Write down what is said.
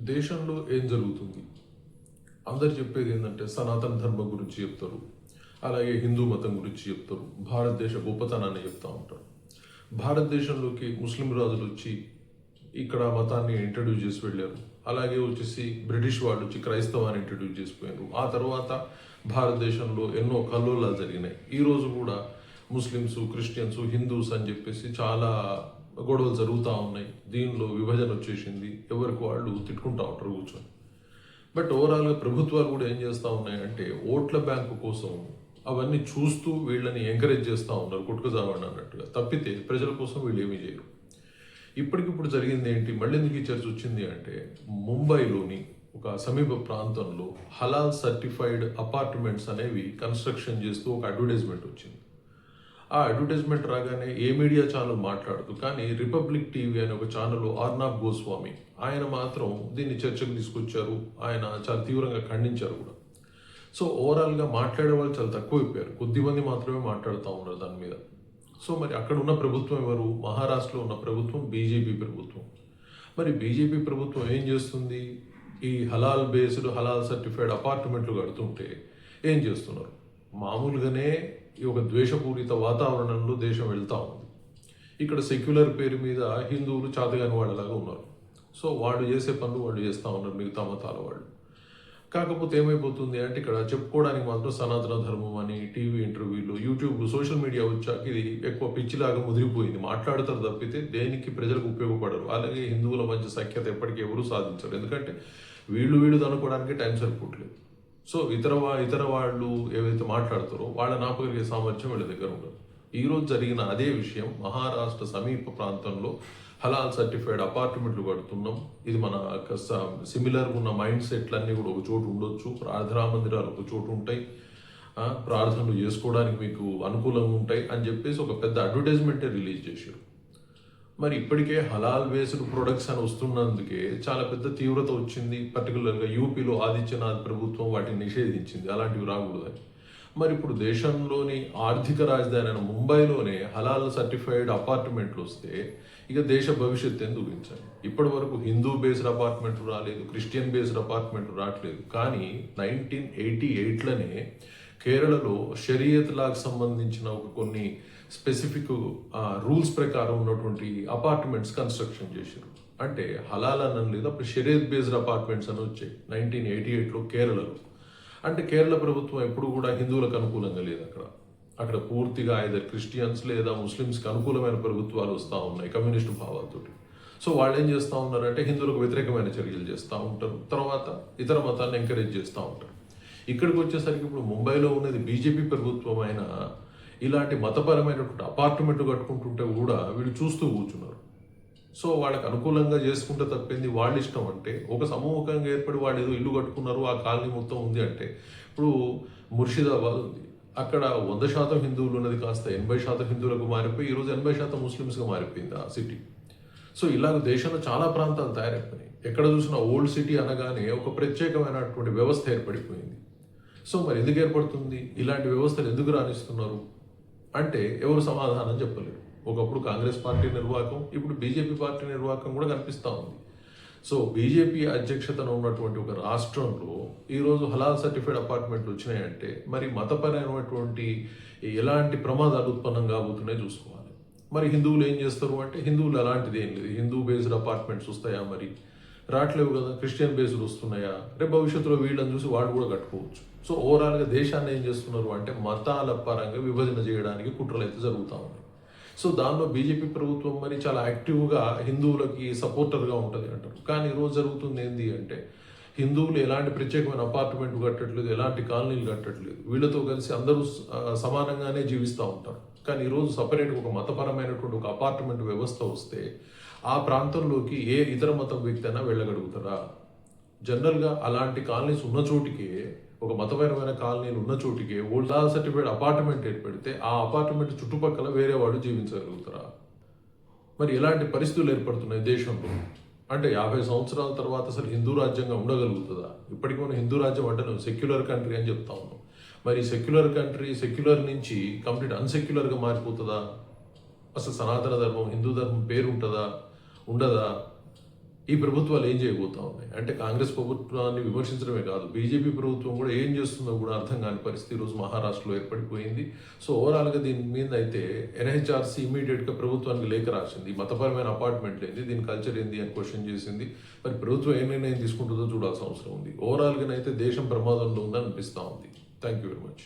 దేశంలో ఏం జరుగుతుంది? అందరు చెప్పేది ఏంటంటే సనాతన ధర్మం గురించి చెప్తారు. అలాగే హిందూ మతం గురించి చెప్తారు. భారతదేశ గొప్పతనాన్ని చెప్తూ ఉంటారు. భారతదేశంలోకి ముస్లిం రాజులు వచ్చి ఇక్కడ మతాన్ని ఇంట్రడ్యూస్ చేసి వెళ్ళారు. అలాగే వచ్చేసి బ్రిటిష్ వాళ్ళు వచ్చి క్రైస్తవాన్ని ఇంట్రడ్యూస్ చేసిపోయారు ఆ తర్వాత భారతదేశంలో ఎన్నో కల్లోలాలు జరిగినాయి. ఈరోజు కూడా ముస్లిమ్స్ క్రిస్టియన్స్ హిందూస్ అని చెప్పేసి చాలా గొడవలు జరుగుతూ ఉన్నాయి. దీనిలో విభజన వచ్చేసింది. ఎవరికి వాళ్ళు తిట్టుకుంటా ఉంటారు కూర్చొని. బట్ ఓవరాల్గా ప్రభుత్వాలు కూడా ఏం చేస్తూ ఉన్నాయంటే ఓట్ల బ్యాంకు కోసం అవన్నీ చూస్తూ వీళ్ళని ఎంకరేజ్ చేస్తూ ఉన్నారు కొట్టుకుజావండి అన్నట్టుగా. తప్పితే ప్రజల కోసం వీళ్ళు ఏమీ చేయరు. ఇప్పటికిప్పుడు జరిగింది ఏంటి? మళ్ళీ ఎందుకు ఈ చర్చ వచ్చింది అంటే ముంబైలోని ఒక సమీప ప్రాంతంలో హలాల్ సర్టిఫైడ్ అపార్ట్మెంట్స్ అనేవి కన్స్ట్రక్షన్ చేస్తూ ఒక అడ్వర్టైజ్మెంట్ వచ్చింది. ఆ అడ్వర్టైజ్మెంట్ రాగానే ఏ మీడియా ఛానల్ మాట్లాడదు. కానీ రిపబ్లిక్ టీవీ అనే ఒక ఛానల్ ఆర్నాబ్ గోస్వామి. ఆయన మాత్రం దీన్ని చర్చకు తీసుకొచ్చారు. ఆయన చాలా తీవ్రంగా ఖండించారు కూడా. సో ఓవరాల్గా మాట్లాడే వాళ్ళు చాలా తక్కువ అయిపోయారు కొద్ది మంది మాత్రమే మాట్లాడుతూ ఉన్నారు దాని మీద. సో మరి అక్కడ ఉన్న ప్రభుత్వం ఎవరు? మహారాష్ట్రలో ఉన్న ప్రభుత్వం బీజేపీ ప్రభుత్వం. మరి బీజేపీ ప్రభుత్వం ఏం చేస్తుంది? ఈ హలాల్ బేస్డ్ హలాల్ సర్టిఫైడ్ అపార్ట్మెంట్లు కడుతుంటే ఏం చేస్తున్నారు? మామూలుగానే ఈ ఒక ద్వేషపూరిత వాతావరణంలో దేశం వెళ్తూ ఉంది. ఇక్కడ సెక్యులర్ పేరు మీద హిందువులు చాతగాని వాళ్ళలాగా ఉన్నారు. సో వాళ్ళు చేసే పనులు వాళ్ళు చేస్తూ ఉన్నారు మిగతా మతాల వాళ్ళు. కాకపోతే ఏమైపోతుంది అంటే ఇక్కడ చెప్పుకోవడానికి మాత్రం సనాతన ధర్మం అని టీవీ ఇంటర్వ్యూలు యూట్యూబ్ సోషల్ మీడియా వచ్చాక ఇది ఎక్కువ పిచ్చిలాగా ముదిరిపోయింది. మాట్లాడతారు తప్పితే దేనికి ప్రజలకు ఉపయోగపడరు. అలాగే హిందువుల మధ్య సఖ్యత ఎప్పటికీ ఎవరూ సాధించరు. ఎందుకంటే వీళ్ళు వీళ్ళు అనుకోవడానికి టైం సరిపోవట్లేదు. సో ఇతర వా ఇతర వాళ్ళు ఏవైతే మాట్లాడతారో వాళ్ళని ఆపగలిగే సామర్థ్యం వీళ్ళ దగ్గర ఉండదు. ఈరోజు జరిగిన అదే విషయం మహారాష్ట్ర సమీప ప్రాంతంలో హలాల్ సర్టిఫైడ్ అపార్ట్మెంట్లు కడుతున్నాం. ఇది మన సిమిలర్ ఉన్న మైండ్ సెట్లన్నీ కూడా ఒక చోటు ఉండొచ్చు. ప్రార్థనా మందిరాలు ఒక చోటు ఉంటాయి. ప్రార్థనలు చేసుకోవడానికి మీకు అనుకూలంగా ఉంటాయి అని చెప్పేసి ఒక పెద్ద అడ్వర్టైజ్మెంటే రిలీజ్ చేశారు. మరి ఇప్పటికే హలాల్ బేస్డ్ ప్రొడక్ట్స్ అని వస్తున్నందుకే చాలా పెద్ద తీవ్రత వచ్చింది. పర్టికులర్గా యూపీలో ఆదిత్యనాథ్ ప్రభుత్వం వాటిని నిషేధించింది. అలాంటివి రాకూడదని మరి ఇప్పుడు దేశంలోని ఆర్థిక రాజధాని అయిన ముంబైలోనే హలాల్ సర్టిఫైడ్ అపార్ట్మెంట్లు వస్తే ఇక దేశ భవిష్యత్తు ఎందుకు ఊహించండి ఇప్పటి వరకు హిందూ బేస్డ్ అపార్ట్మెంట్ రాలేదు క్రిస్టియన్ బేస్డ్ అపార్ట్మెంట్ రావట్లేదు. కానీ నైన్టీన్ ఎయిటీ ఎయిట్లోనే కేరళలో షరియత్ లాకు సంబంధించిన ఒక కొన్ని స్పెసిఫిక్ రూల్స్ ప్రకారం ఉన్నటువంటి అపార్ట్మెంట్స్ కన్స్ట్రక్షన్ చేశారు. అంటే హలాల్ అనని లేదు అప్పుడు షరియత్ బేస్డ్ అపార్ట్మెంట్స్ అని వచ్చాయి నైన్టీన్ ఎయిటీ ఎయిట్లో కేరళలో. అంటే కేరళ ప్రభుత్వం ఎప్పుడు కూడా హిందువులకు అనుకూలంగా లేదు అక్కడ. అక్కడ పూర్తిగా ఐదర్ క్రిస్టియన్స్ లేదా ముస్లిమ్స్కి అనుకూలమైన ప్రభుత్వాలు వస్తూ ఉన్నాయి కమ్యూనిస్టు భావాలతోటి. సో వాళ్ళు ఏం చేస్తూ ఉన్నారంటే హిందువులకు వ్యతిరేకమైన చర్యలు చేస్తూ ఉంటారు. తర్వాత ఇతర మతాన్ని ఎంకరేజ్ చేస్తూ ఉంటారు. ఇక్కడికి వచ్చేసరికి ఇప్పుడు ముంబైలో ఉన్నది బీజేపీ ప్రభుత్వం అయినా ఇలాంటి మతపరమైనటువంటి అపార్ట్మెంట్ కట్టుకుంటుంటే కూడా వీళ్ళు చూస్తూ కూర్చున్నారు. సో వాళ్ళకి అనుకూలంగా చేసుకుంటే తప్పింది? వాళ్ళ ఇష్టం అంటే ఒక సమూహంగా ఏర్పడి వాళ్ళు ఏదో ఇల్లు కట్టుకున్నారు ఆ కాలనీ మొత్తం ఉంది అంటే ఇప్పుడు ముర్షిదాబాద్ ఉంది. అక్కడ వంద శాతం హిందువులు ఉన్నది కాస్త ఎనభై శాతం హిందువులకు మారిపోయి ఈరోజు ఎనభై శాతం ముస్లిమ్స్గా మారిపోయింది ఆ సిటీ. సో ఇలాగ దేశంలో చాలా ప్రాంతాలు తయారైపోయినాయి. ఎక్కడ చూసినా ఓల్డ్ సిటీ అనగానే ఒక ప్రత్యేకమైనటువంటి వ్యవస్థ ఏర్పడిపోయింది. సో మరి ఎందుకు ఏర్పడుతుంది? ఇలాంటి వ్యవస్థలు ఎందుకు రాణిస్తున్నారు? అంటే ఎవరు సమాధానం చెప్పలేరు. ఒకప్పుడు కాంగ్రెస్ పార్టీ నిర్వాహకం ఇప్పుడు బీజేపీ పార్టీ నిర్వాహకం కూడా కనిపిస్తూ ఉంది. సో బీజేపీ అధ్యక్షతన ఉన్నటువంటి ఒక రాష్ట్రంలో ఈరోజు హలాల్ సర్టిఫైడ్ అపార్ట్మెంట్లు వచ్చినాయంటే మరి మతపరమైనటువంటి ఎలాంటి ప్రమాదాలు ఉత్పన్నం కాబోతున్నాయి చూసుకోవాలి. మరి హిందువులు ఏం చేస్తారు అంటే హిందువులు అలాంటిది ఏం లేదు. హిందూ బేస్డ్ అపార్ట్మెంట్స్ వస్తాయా మరి? రావట్లేవు కదా క్రిస్టియన్ బేస్లు వస్తున్నాయా? రేపు భవిష్యత్తులో వీళ్ళని చూసి వాళ్ళు కూడా కట్టుకోవచ్చు. సో ఓవరాల్గా దేశాన్ని ఏం చేస్తున్నారు అంటే మతాల పరంగా విభజన చేయడానికి కుట్రలు అయితే జరుగుతూ ఉన్నాయి. సో దానిలో బీజేపీ ప్రభుత్వం మరి చాలా యాక్టివ్గా హిందువులకి సపోర్టర్గా ఉంటుంది అంటారు. కానీ ఈరోజు జరుగుతుంది ఏంటి అంటే హిందువులు ఎలాంటి ప్రత్యేకమైన అపార్ట్మెంట్ కట్టట్లేదు ఎలాంటి కాలనీలు కట్టట్లేదు. వీళ్ళతో కలిసి అందరూ సమానంగానే జీవిస్తూ ఉంటారు. కానీ ఈరోజు సపరేట్ ఒక మతపరమైనటువంటి ఒక అపార్ట్మెంట్ వ్యవస్థ వస్తే ఆ ప్రాంతంలోకి ఏ ఇతర మతం వ్యక్తి అయినా వెళ్ళగలుగుతారా? జనరల్గా అలాంటి కాలనీస్ ఉన్న చోటికి ఒక మతపరమైన కాలనీలు ఉన్న చోటికి ఓల్డ్ సర్టిఫైడ్ అపార్ట్మెంట్ ఏర్పడితే ఆ అపార్ట్మెంట్ చుట్టుపక్కల వేరే వాడు జీవించగలుగుతారా? మరి ఎలాంటి పరిస్థితులు ఏర్పడుతున్నాయి దేశంలో. అంటే యాభై సంవత్సరాల తర్వాత అసలు హిందూ రాజ్యంగా ఉండగలుగుతుందా? ఇప్పటికీ మనం హిందూ రాజ్యం అంటే సెక్యులర్ కంట్రీ అని చెప్తా ఉన్నాం. మరి సెక్యులర్ కంట్రీ సెక్యులర్ నుంచి కంప్లీట్ అన్సెక్యులర్గా మారిపోతుందా? అసలు సనాతన ధర్మం హిందూ ధర్మం పేరు ఉంటుందా ఉండదా? ఈ ప్రభుత్వాలు ఏం చేయబోతా ఉన్నాయి? అంటే కాంగ్రెస్ ప్రభుత్వాన్ని విమర్శించడమే కాదు బీజేపీ ప్రభుత్వం కూడా ఏం చేస్తుందో కూడా అర్థం కాని పరిస్థితి ఈరోజు మహారాష్ట్రలో ఏర్పడిపోయింది. సో ఓవరాల్గా దీని మీద అయితే ఎన్హెచ్ఆర్సీ ఇమీడియట్గా ప్రభుత్వానికి లేఖ రాసింది. మతపరమైన అపార్ట్మెంట్లు ఏంది దీని కల్చర్ ఏంది అని క్వశ్చన్ చేసింది. మరి ప్రభుత్వం ఏ నిర్ణయం తీసుకుంటుందో చూడాల్సిన అవసరం ఉంది. ఓవరాల్గా అయితే దేశం ప్రమాదంలో ఉందని అనిపిస్తూ ఉంది. Thank you very much